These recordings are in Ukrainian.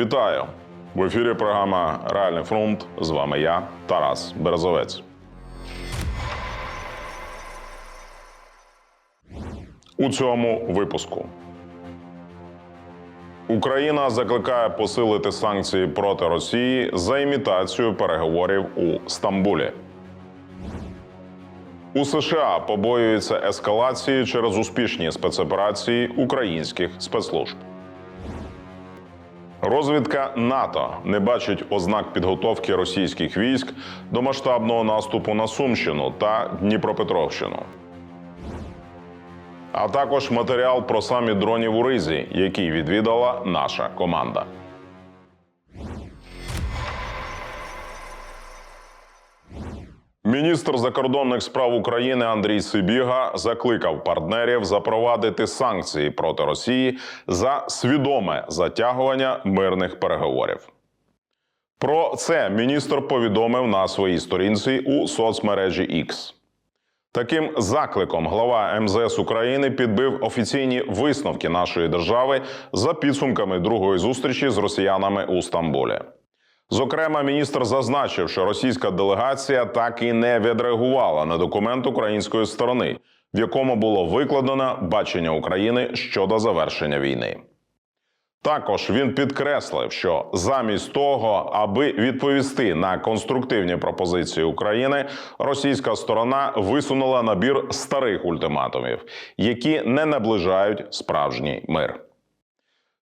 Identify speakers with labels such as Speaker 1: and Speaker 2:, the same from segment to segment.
Speaker 1: Вітаю! В ефірі програма Реальний фронт. З вами я, Тарас Березовець. У цьому випуску Україна закликає посилити санкції проти Росії за імітацію переговорів у Стамбулі. У США побоюються ескалації через успішні спецоперації українських спецслужб. Розвідка НАТО не бачить ознак підготовки російських військ до масштабного наступу на Сумщину та Дніпропетровщину. А також матеріал про самі дронів у Ризі, який відвідала наша команда. Міністр закордонних справ України Андрій Сибіга закликав партнерів запровадити санкції проти Росії за свідоме затягування мирних переговорів. Про це міністр повідомив на своїй сторінці у соцмережі X. Таким закликом глава МЗС України підбив офіційні висновки нашої держави за підсумками другої зустрічі з росіянами у Стамбулі. Зокрема, міністр зазначив, що російська делегація так і не відреагувала на документ української сторони, в якому було викладено бачення України щодо завершення війни. Також він підкреслив, що замість того, аби відповісти на конструктивні пропозиції України, російська сторона висунула набір старих ультиматумів, які не наближають справжній мир.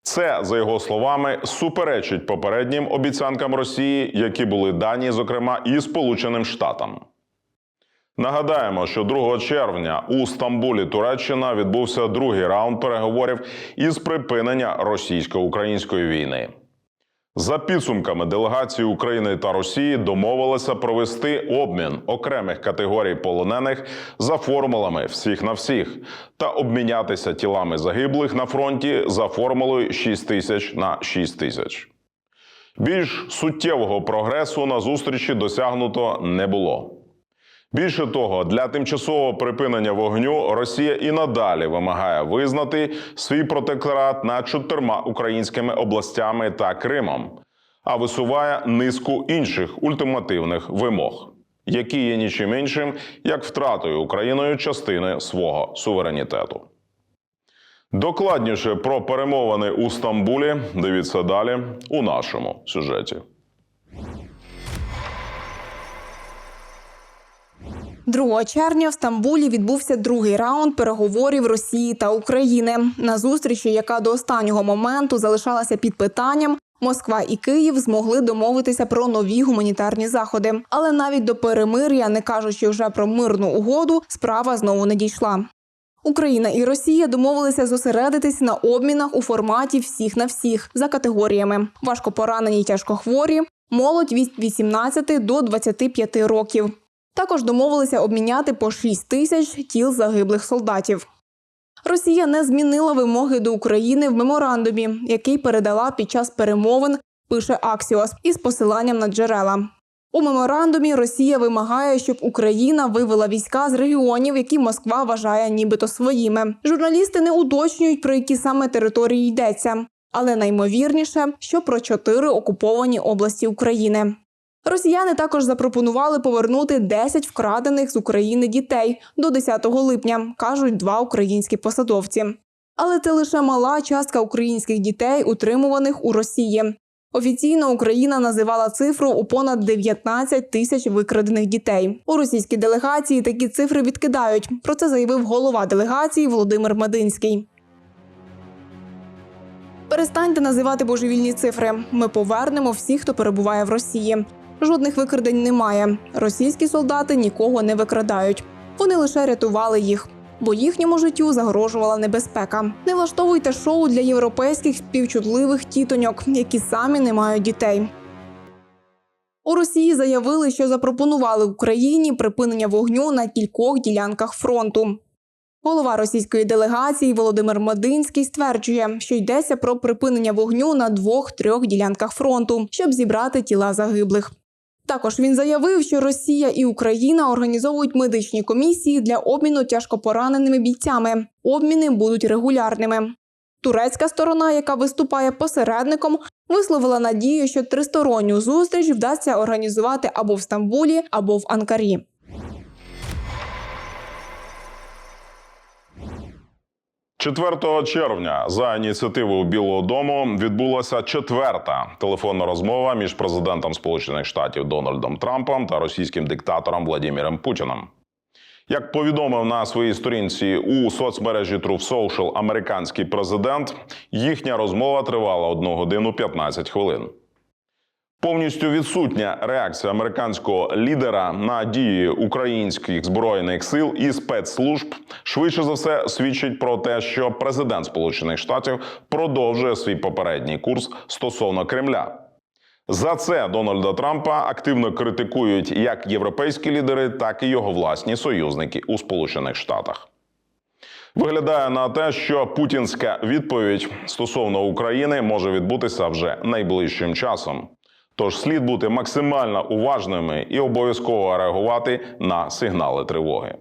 Speaker 1: Це, за його словами, суперечить попереднім обіцянкам Росії, які були дані, зокрема, і Сполученим Штатам. Нагадаємо, що 2 червня у Стамбулі Туреччина відбувся другий раунд переговорів із припинення російсько-української війни. За підсумками делегації України та Росії домовилися провести обмін окремих категорій полонених за формулами всіх на всіх та обмінятися тілами загиблих на фронті за формулою 6 тисяч на 6 тисяч. Більш суттєвого прогресу на зустрічі досягнуто не було. Більше того, для тимчасового припинення вогню Росія і надалі вимагає визнати свій протекторат над чотирма українськими областями та Кримом, а висуває низку інших ультимативних вимог, які є нічим іншим як втратою Україною частини свого суверенітету. Докладніше про перемовини у Стамбулі дивіться далі у нашому сюжеті.
Speaker 2: 2 червня в Стамбулі відбувся другий раунд переговорів Росії та України. На зустрічі, яка до останнього моменту залишалася під питанням, Москва і Київ змогли домовитися про нові гуманітарні заходи. Але навіть до перемир'я, не кажучи вже про мирну угоду, справа знову не дійшла. Україна і Росія домовилися зосередитись на обмінах у форматі всіх на всіх за категоріями: важко поранені й тяжкохворі, молодь від 18 до 25 років. Також домовилися обміняти по 6 тисяч тіл загиблих солдатів. Росія не змінила вимоги до України в меморандумі, який передала під час перемовин, пише Аксіос із посиланням на джерела. У меморандумі Росія вимагає, щоб Україна вивела війська з регіонів, які Москва вважає нібито своїми. Журналісти не уточнюють, про які саме території йдеться, але наймовірніше, що про чотири окуповані області України. Росіяни також запропонували повернути 10 вкрадених з України дітей до 10 липня, кажуть два українські посадовці. Але це лише мала частка українських дітей, утримуваних у Росії. Офіційно Україна називала цифру у понад 19 тисяч викрадених дітей. У російській делегації такі цифри відкидають. Про це заявив голова делегації Володимир Мединський. Перестаньте називати божевільні цифри. Ми повернемо всіх, хто перебуває в Росії. Жодних викрадень немає. Російські солдати нікого не викрадають. Вони лише рятували їх, бо їхньому життю загрожувала небезпека. Не влаштовуйте шоу для європейських співчутливих тітоньок, які самі не мають дітей. У Росії заявили, що запропонували Україні припинення вогню на кількох ділянках фронту. Голова російської делегації Володимир Мединський стверджує, що йдеться про припинення вогню на двох-трьох ділянках фронту, щоб зібрати тіла загиблих. Також він заявив, що Росія і Україна організовують медичні комісії для обміну тяжкопораненими бійцями. Обміни будуть регулярними. Турецька сторона, яка виступає посередником, висловила надію, що тристоронню зустріч вдасться організувати або в Стамбулі, або в Анкарі.
Speaker 1: – 4 червня за ініціативою Білого Дому відбулася четверта телефонна розмова між президентом Сполучених Штатів Дональдом Трампом та російським диктатором Владимиром Путіним. Як повідомив на своїй сторінці у соцмережі Truth Social американський президент, їхня розмова тривала 1 годину 15 хвилин. Повністю відсутня реакція американського лідера на дії українських збройних сил і спецслужб швидше за все свідчить про те, що президент Сполучених Штатів продовжує свій попередній курс стосовно Кремля. За це Дональда Трампа активно критикують як європейські лідери, так і його власні союзники у Сполучених Штатах. Виглядає на те, що путінська відповідь стосовно України може відбутися вже найближчим часом. Тож слід бути максимально уважними і обов'язково реагувати на сигнали тривоги.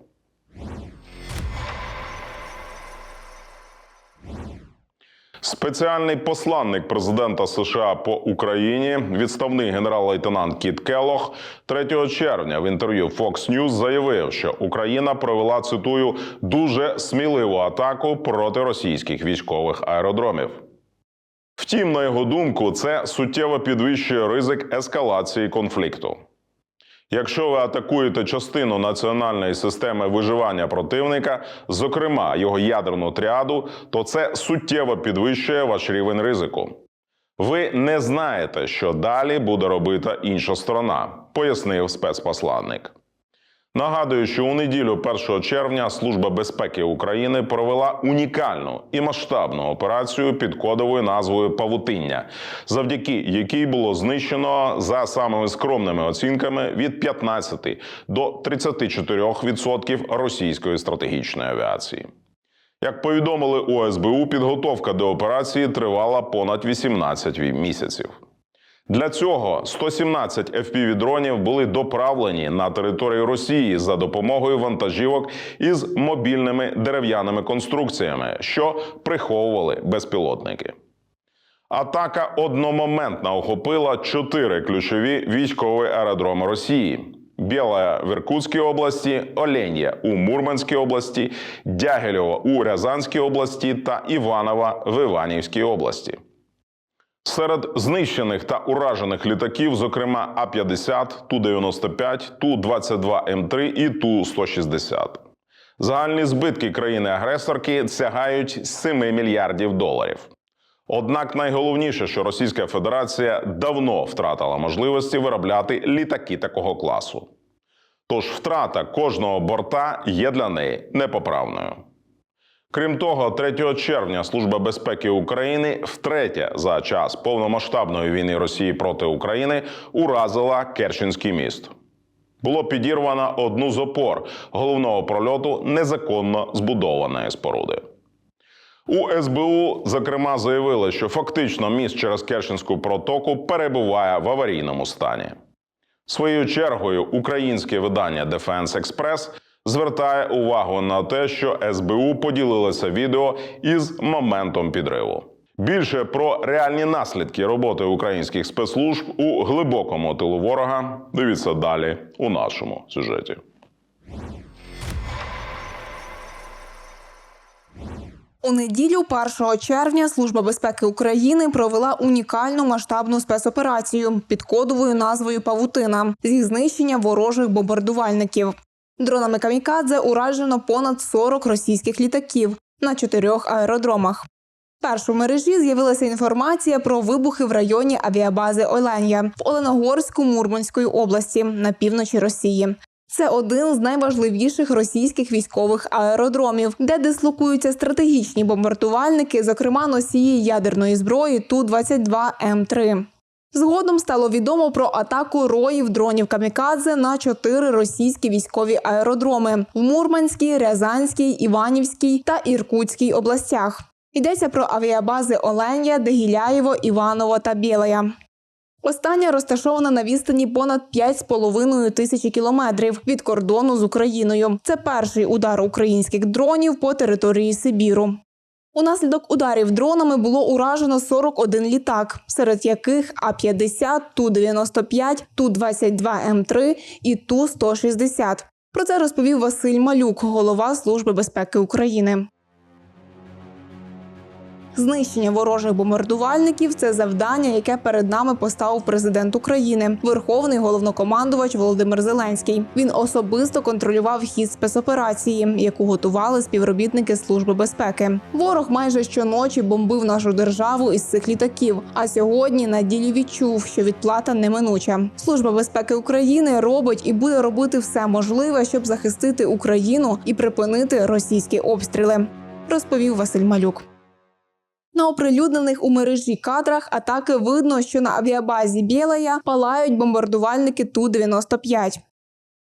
Speaker 1: Спеціальний посланник президента США по Україні, відставний генерал-лейтенант Кіт Келох, 3 червня в інтерв'ю Fox News заявив, що Україна провела цитую дуже сміливу атаку проти російських військових аеродромів. Втім, на його думку, це суттєво підвищує ризик ескалації конфлікту. Якщо ви атакуєте частину національної системи виживання противника, зокрема його ядерну тріаду, то це суттєво підвищує ваш рівень ризику. Ви не знаєте, що далі буде робити інша сторона, пояснив спецпосланник. Нагадую, що у неділю 1 червня Служба безпеки України провела унікальну і масштабну операцію під кодовою назвою Павутиння, завдяки якій було знищено за самими скромними оцінками від 15 до 34% російської стратегічної авіації. Як повідомили у СБУ, підготовка до операції тривала понад 18 місяців. Для цього 117 FPV-дронів були доправлені на територію Росії за допомогою вантажівок із мобільними дерев'яними конструкціями, що приховували безпілотники. Атака одномоментно охопила чотири ключові військові аеродроми Росії: Біла в Іркутській області, Оленя у Мурманській області, Дягілєво у Рязанській області та Іванова в Іванівській області. Серед знищених та уражених літаків, зокрема А-50, Ту-95, Ту-22М3 і Ту-160. Загальні збитки країни-агресорки сягають 7 мільярдів доларів. Однак найголовніше, що Російська Федерація давно втратила можливості виробляти літаки такого класу. Тож втрата кожного борта є для неї непоправною. Крім того, 3 червня Служба безпеки України втретє за час повномасштабної війни Росії проти України уразила Керченський міст. Було підірвано одну з опор головного прольоту незаконно збудованої споруди. У СБУ, зокрема, заявили, що фактично міст через Керченську протоку перебуває в аварійному стані. Своєю чергою, українське видання Defense Express звертає увагу на те, що СБУ поділилося відео із моментом підриву. Більше про реальні наслідки роботи українських спецслужб у глибокому тилу ворога. Дивіться далі у нашому сюжеті.
Speaker 2: У неділю 1 червня Служба безпеки України провела унікальну масштабну спецоперацію під кодовою назвою Павутина зі знищення ворожих бомбардувальників. Дронами камікадзе уражено понад 40 російських літаків на чотирьох аеродромах. Першу мережі з'явилася інформація про вибухи в районі авіабази Оленя в Оленогорську Мурманської області на півночі Росії. Це один з найважливіших російських військових аеродромів, де дислокуються стратегічні бомбардувальники, зокрема носії ядерної зброї Ту-22М3. Згодом стало відомо про атаку роїв дронів камікадзе на чотири російські військові аеродроми в Мурманській, Рязанській, Іванівській та Іркутській областях. Йдеться про авіабази Оленя, Дегіляєво, Іваново та Білая. Остання розташована на відстані понад 5,5 тисячі кілометрів від кордону з Україною. Це перший удар українських дронів по території Сибіру. Унаслідок ударів дронами було уражено 41 літак, серед яких А-50, Ту-95, Ту-22М3 і Ту-160. Про це розповів Василь Малюк, голова Служби безпеки України. Знищення ворожих бомбардувальників це завдання, яке перед нами поставив президент України, верховний головнокомандувач Володимир Зеленський. Він особисто контролював хід спецоперації, яку готували співробітники Служби безпеки. Ворог майже щоночі бомбив нашу державу із цих літаків. А сьогодні на ділі відчув, що відплата неминуча. Служба безпеки України робить і буде робити все можливе, щоб захистити Україну і припинити російські обстріли. Розповів Василь Малюк. На оприлюднених у мережі кадрах атаки видно, що на авіабазі Білая палають бомбардувальники Ту-95.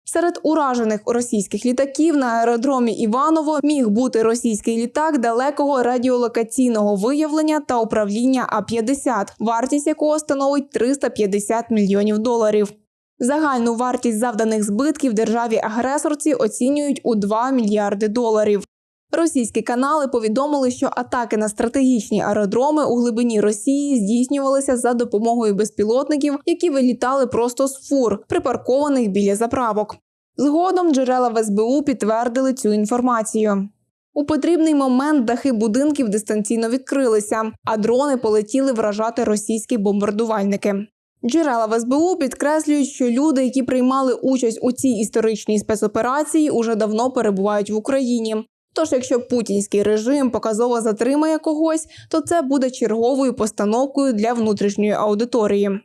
Speaker 2: Серед уражених російських літаків на аеродромі Іваново міг бути російський літак далекого радіолокаційного виявлення та управління А-50, вартість якого становить 350 мільйонів доларів. Загальну вартість завданих збитків державі-агресорці оцінюють у 2 мільярди доларів. Російські канали повідомили, що атаки на стратегічні аеродроми у глибині Росії здійснювалися за допомогою безпілотників, які вилітали просто з фур, припаркованих біля заправок. Згодом джерела в СБУ підтвердили цю інформацію. У потрібний момент дахи будинків дистанційно відкрилися, а дрони полетіли вражати російські бомбардувальники. Джерела в СБУ підкреслюють, що люди, які приймали участь у цій історичній спецоперації, уже давно перебувають в Україні. Тож, якщо путінський режим показово затримає когось, то це буде черговою постановкою для внутрішньої аудиторії.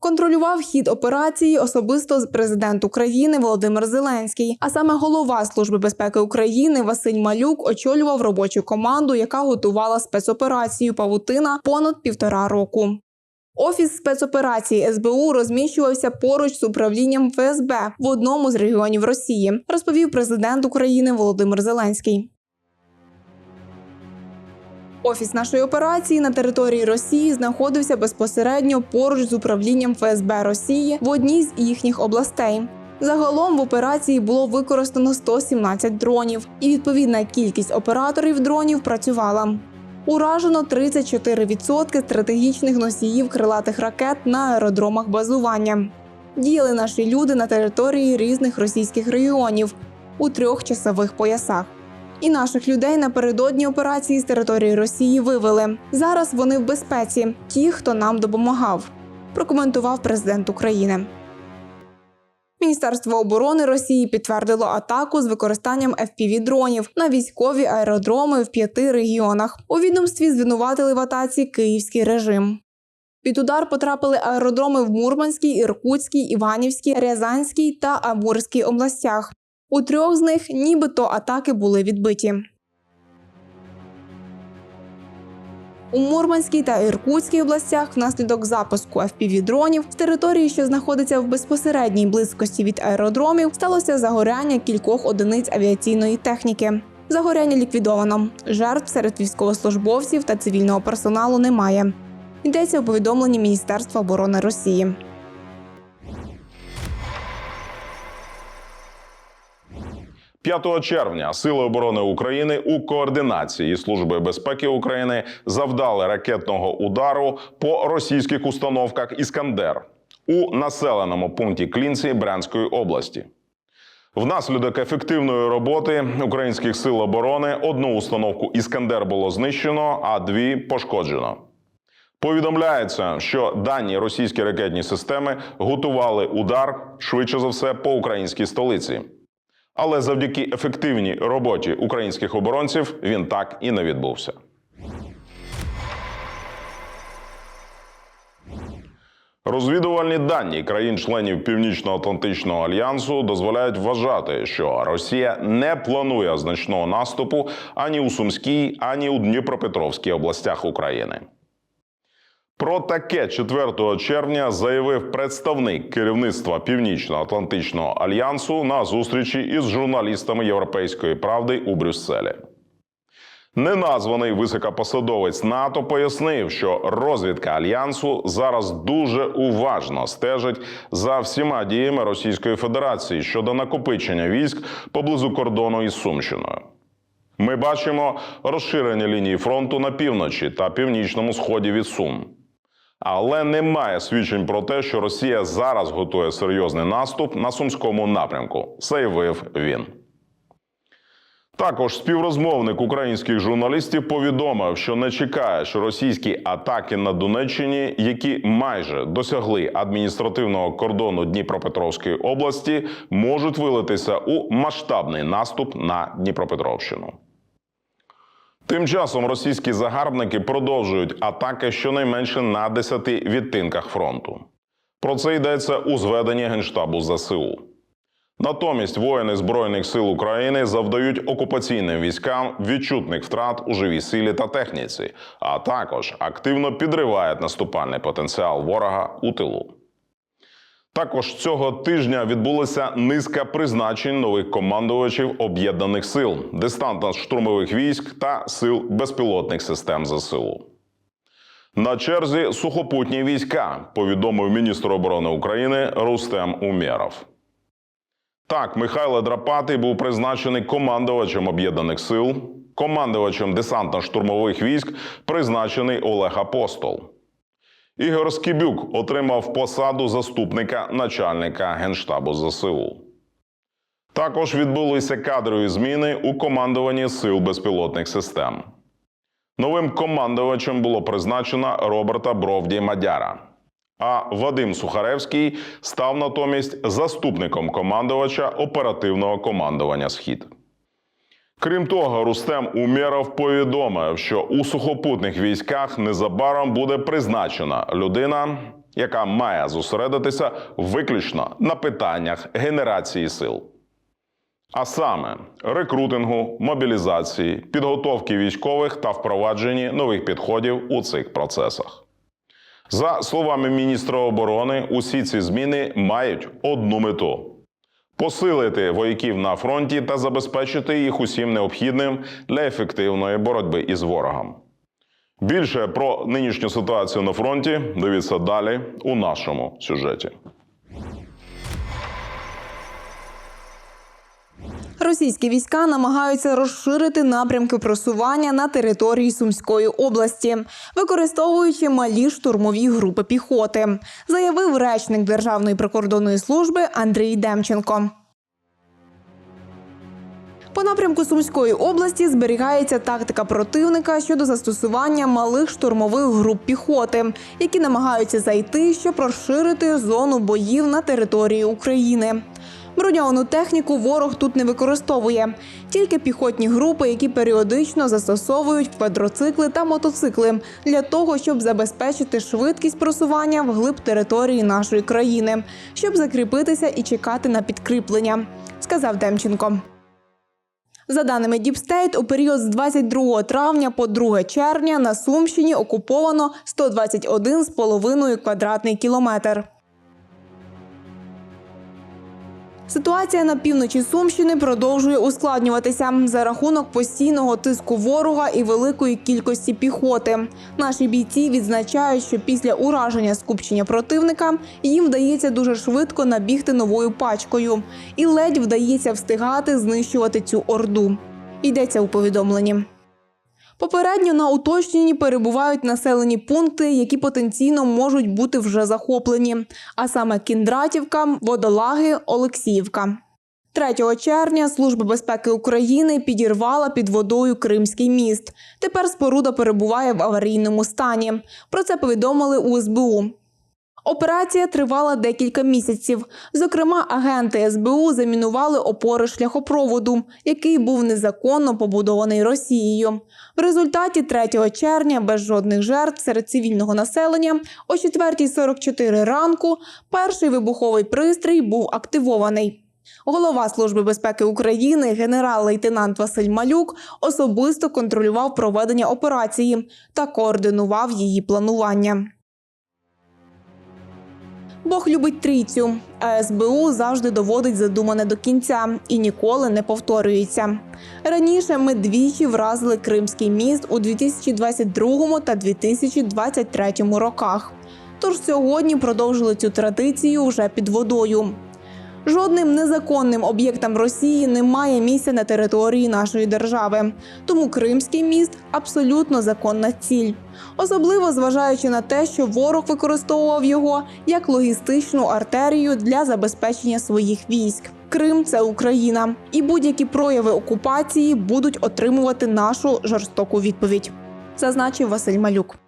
Speaker 2: Контролював хід операції особисто президент України Володимир Зеленський. А саме голова Служби безпеки України Василь Малюк очолював робочу команду, яка готувала спецоперацію Павутина понад півтора року. Офіс спецоперації СБУ розміщувався поруч з управлінням ФСБ в одному з регіонів Росії, розповів президент України Володимир Зеленський. Офіс нашої операції на території Росії знаходився безпосередньо поруч з управлінням ФСБ Росії в одній з їхніх областей. Загалом в операції було використано 117 дронів, і відповідна кількість операторів дронів працювала. Уражено 34% стратегічних носіїв крилатих ракет на аеродромах базування. Діяли наші люди на території різних російських регіонів у трьох часових поясах. І наших людей напередодні операції з території Росії вивели. Зараз вони в безпеці, ті, хто нам допомагав, прокоментував президент України. Міністерство оборони Росії підтвердило атаку з використанням fpv дронів на військові аеродроми в п'яти регіонах. У відомстві звинуватили в атаці київський режим. Під удар потрапили аеродроми в Мурманській, Іркутській, Іванівській, Рязанській та Амурській областях. У трьох з них нібито атаки були відбиті. У Мурманській та Іркутській областях внаслідок запуску fpv дронів з території, що знаходиться в безпосередній близькості від аеродромів, сталося загоряння кількох одиниць авіаційної техніки. Загоряння ліквідовано. Жертв серед військовослужбовців та цивільного персоналу немає. Йдеться у повідомленні Міністерства оборони Росії.
Speaker 1: – 5 червня Сили оборони України у координації Служби безпеки України завдали ракетного удару по російських установках Іскандер у населеному пункті Клінці Брянської області. Внаслідок ефективної роботи українських сил оборони одну установку Іскандер було знищено, а дві пошкоджено. Повідомляється, що дані російські ракетні системи готували удар швидше за все по українській столиці. Але завдяки ефективній роботі українських оборонців він так і не відбувся. Розвідувальні дані країн-членів Північно-Атлантичного альянсу дозволяють вважати, що Росія не планує значного наступу ані у Сумській, ані у Дніпропетровській областях України. Про таке 4 червня заявив представник керівництва Північно-Атлантичного альянсу на зустрічі із журналістами Європейської правди у Брюсселі. Неназваний високопосадовець НАТО пояснив, що розвідка альянсу зараз дуже уважно стежить за всіма діями Російської Федерації щодо накопичення військ поблизу кордону із Сумщиною. Ми бачимо розширення лінії фронту на півночі та північному сході від Сум. Але немає свідчень про те, що Росія зараз готує серйозний наступ на сумському напрямку, заявив він. Також співрозмовник українських журналістів повідомив, що не чекає, що російські атаки на Донеччині, які майже досягли адміністративного кордону Дніпропетровської області, можуть вилитися у масштабний наступ на Дніпропетровщину. Тим часом російські загарбники продовжують атаки щонайменше на 10 відтинках фронту. Про це йдеться у зведенні Генштабу ЗСУ. Натомість воїни Збройних сил України завдають окупаційним військам відчутних втрат у живій силі та техніці, а також активно підривають наступальний потенціал ворога у тилу. Також цього тижня відбулася низка призначень нових командувачів об'єднаних сил, десантно-штурмових військ та сил безпілотних систем ЗСУ. На черзі сухопутні війська, повідомив міністр оборони України Рустем Умєров. Так, Михайло Драпатий був призначений командувачем об'єднаних сил, командувачем десантно-штурмових військ призначений Олег Апостол. Ігор Скібюк отримав посаду заступника начальника Генштабу ЗСУ. Також відбулися кадрові зміни у командуванні сил безпілотних систем. Новим командувачем було призначено Роберта Бровді Мадяра. А Вадим Сухаревський став натомість заступником командувача оперативного командування Схід. Крім того, Рустем Умєров повідомив, що у сухопутних військах незабаром буде призначена людина, яка має зосередитися виключно на питаннях генерації сил. А саме рекрутингу, мобілізації, підготовки військових та впровадженні нових підходів у цих процесах. За словами міністра оборони, усі ці зміни мають одну мету посилити вояків на фронті та забезпечити їх усім необхідним для ефективної боротьби із ворогом. Більше про нинішню ситуацію на фронті дивіться далі у нашому сюжеті.
Speaker 2: Російські війська намагаються розширити напрямки просування на території Сумської області, використовуючи малі штурмові групи піхоти, заявив речник Державної прикордонної служби Андрій Демченко. По напрямку Сумської області зберігається тактика противника щодо застосування малих штурмових груп піхоти, які намагаються зайти, щоб розширити зону боїв на території України. Броньовану техніку ворог тут не використовує, тільки піхотні групи, які періодично застосовують квадроцикли та мотоцикли для того, щоб забезпечити швидкість просування вглиб території нашої країни, щоб закріпитися і чекати на підкріплення, сказав Демченко. За даними Діпстейт, у період з 22 травня по 2 червня на Сумщині окуповано 121,5 квадратний кілометр. Ситуація на півночі Сумщини продовжує ускладнюватися за рахунок постійного тиску ворога і великої кількості піхоти. Наші бійці відзначають, що після ураження скупчення противника їм вдається дуже швидко набігти новою пачкою, і ледь вдається встигати знищувати цю орду. Йдеться у повідомленні. Попередньо на уточненні перебувають населені пункти, які потенційно можуть бути вже захоплені, а саме Кіндратівка, Водолаги, Олексіївка. 3 червня Служба безпеки України підірвала під водою Кримський міст. Тепер споруда перебуває в аварійному стані. Про це повідомили у СБУ. Операція тривала декілька місяців. Зокрема, агенти СБУ замінували опори шляхопроводу, який був незаконно побудований Росією. В результаті 3 червня без жодних жертв серед цивільного населення о 4.44 ранку перший вибуховий пристрій був активований. Голова Служби безпеки України, генерал-лейтенант Василь Малюк, особисто контролював проведення операції та координував її планування. Бог любить трійцю, а СБУ завжди доводить задумане до кінця і ніколи не повторюється. Раніше ми двічі вразили Кримський міст у 2022 та 2023 роках. Тож сьогодні продовжили цю традицію вже під водою. Жодним незаконним об'єктам Росії немає місця на території нашої держави. Тому Кримський міст абсолютно законна ціль. Особливо зважаючи на те, що ворог використовував його як логістичну артерію для забезпечення своїх військ. Крим це Україна, і будь-які прояви окупації будуть отримувати нашу жорстоку відповідь, зазначив Василь Малюк.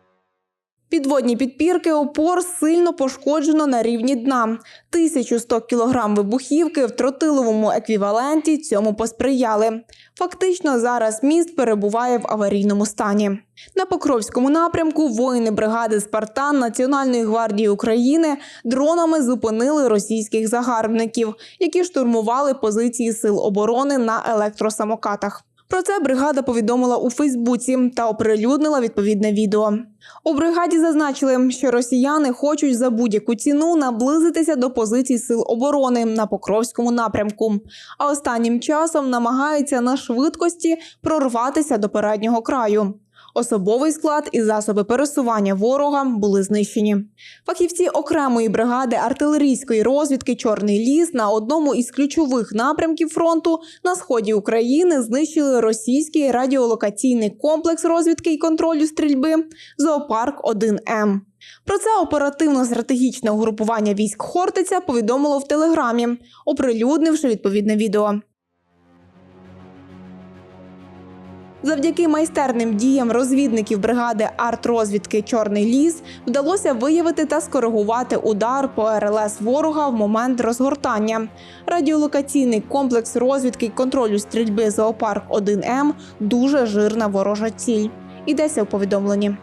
Speaker 2: Підводні підпірки опор сильно пошкоджено на рівні дна. 1100 кілограм вибухівки в тротиловому еквіваленті цьому посприяли. Фактично зараз міст перебуває в аварійному стані. На Покровському напрямку воїни бригади Спартан Національної гвардії України дронами зупинили російських загарбників, які штурмували позиції сил оборони на електросамокатах. Про це бригада повідомила у Фейсбуці та оприлюднила відповідне відео. У бригаді зазначили, що росіяни хочуть за будь-яку ціну наблизитися до позицій сил оборони на Покровському напрямку, а останнім часом намагаються на швидкості прорватися до переднього краю. Особовий склад і засоби пересування ворога були знищені. Фахівці окремої бригади артилерійської розвідки Чорний ліс на одному із ключових напрямків фронту на сході України знищили російський радіолокаційний комплекс розвідки і контролю стрільби Зоопарк 1 М. Про це оперативно-стратегічне угрупування військ Хортиця повідомило в телеграмі, оприлюднивши відповідне відео. Завдяки майстерним діям розвідників бригади артрозвідки Чорний ліс вдалося виявити та скоригувати удар по РЛС ворога в момент розгортання. Радіолокаційний комплекс розвідки й контролю стрільби Зоопарк 1 М дуже жирна ворожа ціль. Ідеться в повідомленні.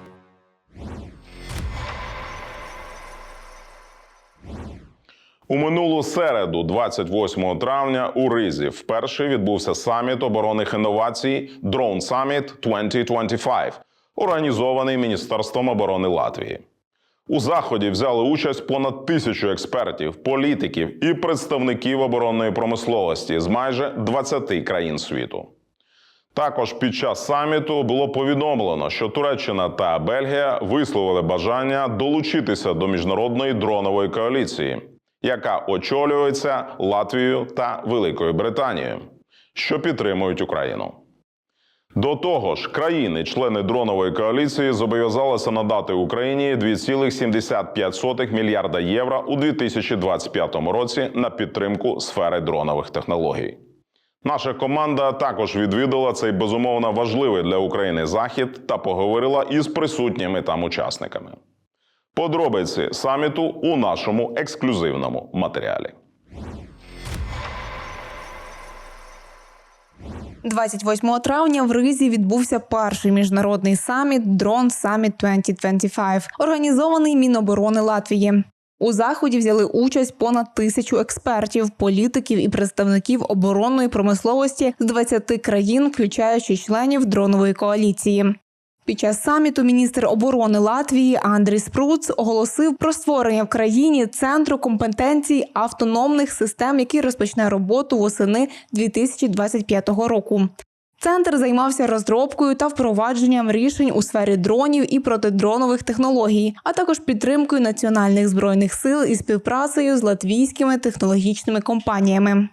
Speaker 1: У минулу середу, 28 травня, у Ризі вперше відбувся саміт оборонних інновацій Drone Summit 2025, організований Міністерством оборони Латвії. У заході взяли участь понад тисячу експертів, політиків і представників оборонної промисловості з майже 20 країн світу. Також під час саміту було повідомлено, що Туреччина та Бельгія висловили бажання долучитися до міжнародної дронової коаліції, яка очолюється Латвією та Великою Британією, що підтримують Україну. До того ж, країни-члени дронової коаліції зобов'язалися надати Україні 2,75 мільярда євро у 2025 році на підтримку сфери дронових технологій. Наша команда також відвідала цей безумовно важливий для України захід та поговорила із присутніми там учасниками. Подробиці саміту у нашому ексклюзивному матеріалі.
Speaker 2: 28 травня в Ризі відбувся перший міжнародний саміт Drone Summit 2025, організований Міноборони Латвії. У заході взяли участь понад тисячу експертів, політиків і представників оборонної промисловості з 20 країн, включаючи членів дронової коаліції. Під час саміту міністр оборони Латвії Андрій Спруц оголосив про створення в країні центру компетенцій автономних систем, який розпочне роботу восени 2025 року. Центр займався розробкою та впровадженням рішень у сфері дронів і протидронових технологій, а також підтримкою національних збройних сил і співпрацею з латвійськими технологічними компаніями.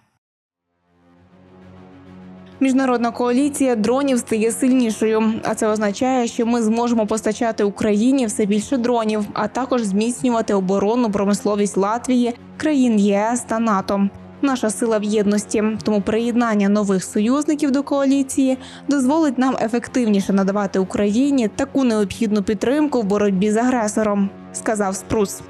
Speaker 2: Міжнародна коаліція дронів стає сильнішою, а це означає, що ми зможемо постачати Україні все більше дронів, а також зміцнювати оборонну промисловість Латвії, країн ЄС та НАТО. Наша сила в єдності, тому приєднання нових союзників до коаліції дозволить нам ефективніше надавати Україні таку необхідну підтримку в боротьбі з агресором, сказав Спрус.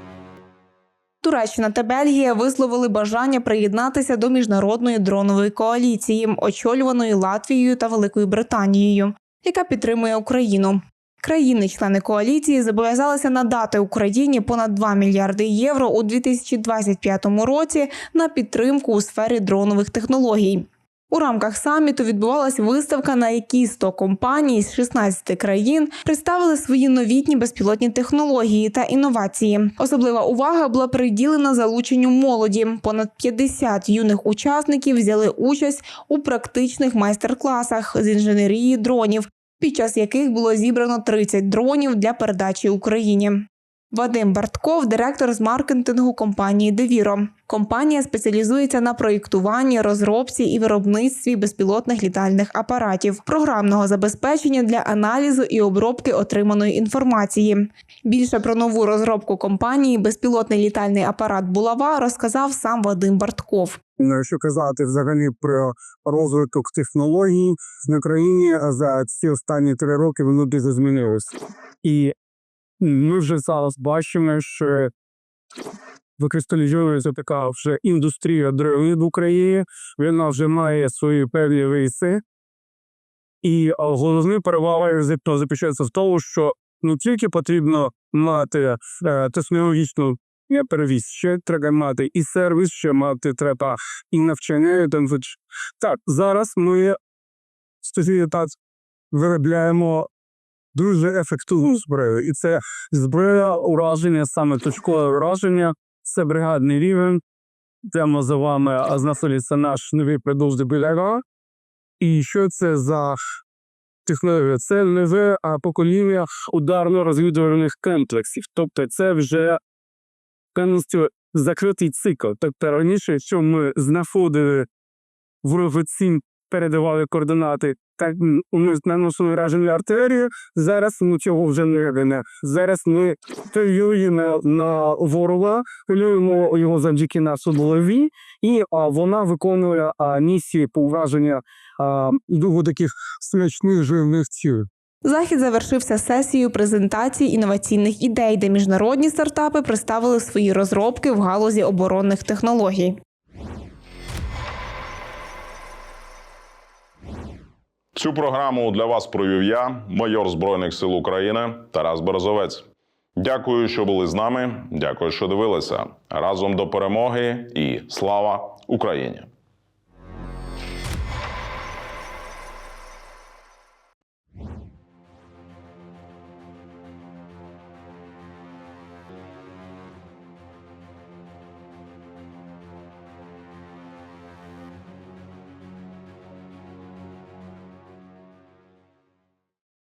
Speaker 2: Туреччина та Бельгія висловили бажання приєднатися до міжнародної дронової коаліції, очолюваної Латвією та Великою Британією, яка підтримує Україну. Країни-члени коаліції зобов'язалися надати Україні понад 2 мільярди євро у 2025 році на підтримку у сфері дронових технологій. У рамках саміту відбувалась виставка, на якій 100 компаній з 16 країн представили свої новітні безпілотні технології та інновації. Особлива увага була приділена залученню молоді. Понад 50 юних учасників взяли участь у практичних майстер-класах з інженерії дронів, під час яких було зібрано 30 дронів для передачі Україні. Вадим Бартков, директор з маркетингу компанії Девіро. Компанія спеціалізується на проєктуванні, розробці і виробництві безпілотних літальних апаратів, програмного забезпечення для аналізу і обробки отриманої інформації. Більше про нову розробку компанії безпілотний літальний апарат Булава розказав сам Вадим Бартков.
Speaker 3: Якщо казати взагалі про розвиток технологій на країні за ці останні три роки воно дуже змінилось. І ми вже зараз бачимо, що викристалізується така вже індустрія дронів в Україні. Вона вже має свої певні риси. І а, головною перевагою звісно, заключається в тому, що не тільки потрібно мати е, технологічну перевіз, ще треба мати і сервіс, ще мати треба і навчання. І там, так, зараз ми так виробляємо дуже ефективну зброю. І це зброя ураження, саме точкове ураження, це бригадний рівень. Прямо за вами а, знаходиться наш новий продовжний біляга. І що це за технологія? Це нове покоління ударно-розвідувальних комплексів. Тобто це вже повністю закритий цикл. Тобто раніше, якщо ми знаходили ворогу ціль, передавали координати, так ми наносили враження артилерію, зараз ми цього вже не робимо. Зараз ми полюємо на ворога, полюємо його завдяки нашій голові, і а, вона виконує а, місії по враженню дуже таких смачних живних цілей.
Speaker 2: Захід завершився сесією презентації інноваційних ідей, де міжнародні стартапи представили свої розробки в галузі оборонних технологій.
Speaker 1: Цю програму для вас провів я, майор Збройних сил України Тарас Березовець. Дякую, що були з нами. Дякую, що дивилися. Разом до перемоги і слава Україні!